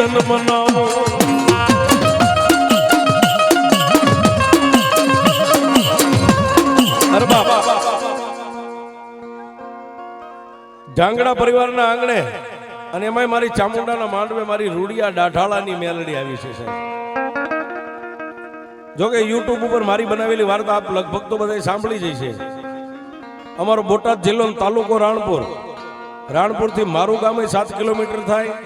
તન મનાવો. અરે ઢાંગડા પરિવારના આંગણે અને એમાં મારી ચામુંડાના માંડવે મારી રૂડિયા ડાઢાળાની મેલડી આવી છે સાહેબ. જોકે યુટ્યુબ ઉપર મારી બનાવેલી વાર્તા આપ લગભગ તો બધાય સાંભળી જઈ છે અમારો બોટાદ જિલ્લો તાલુકો રાણપુર. રાણપુરથી મારું ગામે સાત કિલોમીટર થાય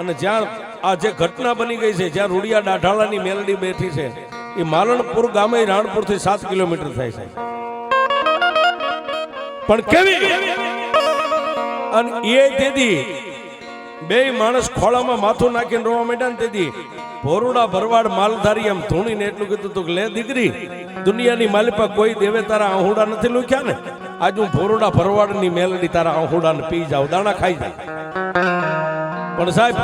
અને જ્યાં આ જે ઘટના બની ગઈ છે, જ્યાં રૂડિયા દાઢાળાની મેલડી બેઠી છે, એ માલણપુર ગામે રાણપુરથી સાત કિલોમીટર થાય છે. પણ કેવી? અને એ તેથી બે માણસ ખોળામાં માથું નાખીને રોવા માંડ્યા ને તેથી ભોરુડા ભરવાડ માલધારી એમ ધૂણીને એટલું કીધું તું લે દીકરી, દુનિયાની માલિપા કોઈ દેવે તારા આહુડા નથી લૂક્યા ને? આજ હું ભોરુડા ભરવાડની મેલડી તારા આહુડાને પી જાઉં, દાણા ખાઈ જાય પણ સાહેબ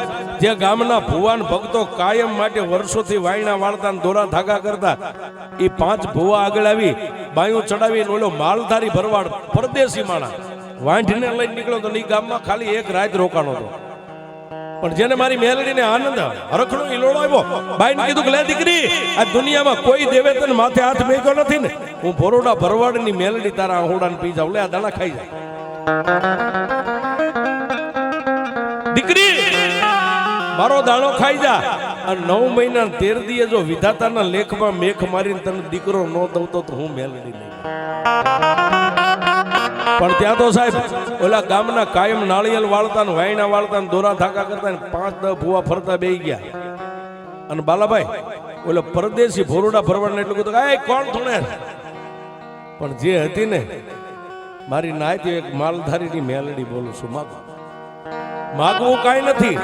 જે ગામના ભુવાન ભક્તો કાયમ માટે વર્ષોથી વાયણા વાળતા દોરા ધાગા કરતા એ પાંચ ભુવા આગળ આવી, બાયું ચડાવીને ઓલો માલધારી ભરવાડ પરદેશી માણા વાંઢને લઈને નીકળ્યો તો ઈ ગામમાં ખાલી એક રાત રોકાણો હતો. પણ જેને મારી મેલડીને આનંદ, હરખડો ઈલોડો આવ્યો, બાઈને કીધું કે, લે દીકરી, આ દુનિયામાં કોઈ દેવે તને માથે હાથ મેક્યો નથી ને? હું ભરોડા ભરવાડની મેલડી તારા આહુડાને પી જાઉં, લે આ દાણા ખાઈ જાય દીકરી મારો દાણો ખાઈ જા. અને નવ મહિના તેર દીએ જો વિધાતાના લેખમાં મેખ મારીને તને દીકરો ન દઉં તો હું મેલડી નહીં પણ ત્યાં તો સાહેબ, ઓલા ગામના કાયમ નાળિયેર વાળતા ને વાયણા વાળતા ને દોરા ધાકા કરતા ને પાંચ, દસ ભૂવા ફરતા બેહી ગયા. અને બાલાભાઈ, ઓલો પરદેશી ભોરુડા ભરવાડને એટલું કીધું "એ કોણ ધૂણે? પણ જે હતી ને, મારી નાયતી એક માલધારીની મેલડી બોલું છું, માગો. માગવું કાંઈ નથી.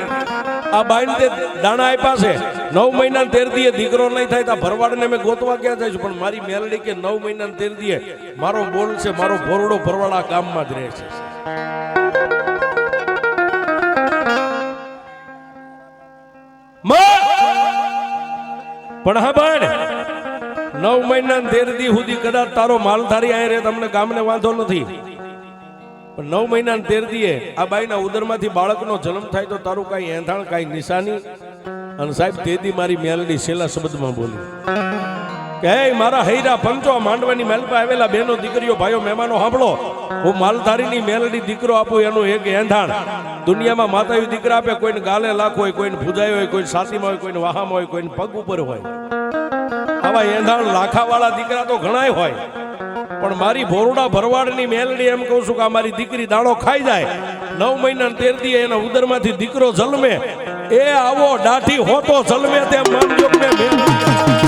આ બાઈને તે દાણા આપ્યા છે. નવ મહિના તેર દીએ દીકરો નહીં થાય તો ભરવાડને મેં ગોતવા ક્યાં જાય છું. પણ મારી મેલડી કે નવ મહિના તેર દીએ મારો બોલ છે, મારો ભોરડો ભરવાડ ગામમાં જ રહે છે. પણ હા બાણ, નવ મહિના તેર દી સુધી કદાચ તારો માલધારી અહીં રહે, તમને ગામને વાંધો નથી. નવ મહિના તેર દીએ આ બાઈના ઉદરમાંથી બાળકનો જન્મ થાય તો તારું કાંઈ એંધાણ, કાંઈ નિશાની? અને સાહેબ તેદી મારી મેલડી છેલ્લા શબ્દમાં બોલી. કે મારા હૈરા પંચો માંડવાની મહેલ મેલપા આવેલા બેનો દીકરીઓ, ભાઈઓ, મહેમાનો સાંભળો હું માલધારીની મેલડી દીકરો આપું, એનું એક એંધાણ. દુનિયામાં માતાવી દીકરા આપે, કોઈને ગાલે લાખ હોય, કોઈને ભૂજાય હોય, કોઈને સાસીમાં હોય, કોઈને વાહામાં હોય, કોઈને પગ ઉપર હોય. આવા એંધાણ લાખાવાળા દીકરા તો ઘણાય હોય. પણ મારી ભોરડા ભરવાડની મેલડી એમ કહું છું કે આ મારી દીકરી દાડો ખાઈ જાય. નવ મહિના તેર દી એના ઉદરમાંથી દીકરો જન્મે. એ આવો દાઢી હોતો જન્મે તે માનજો મેં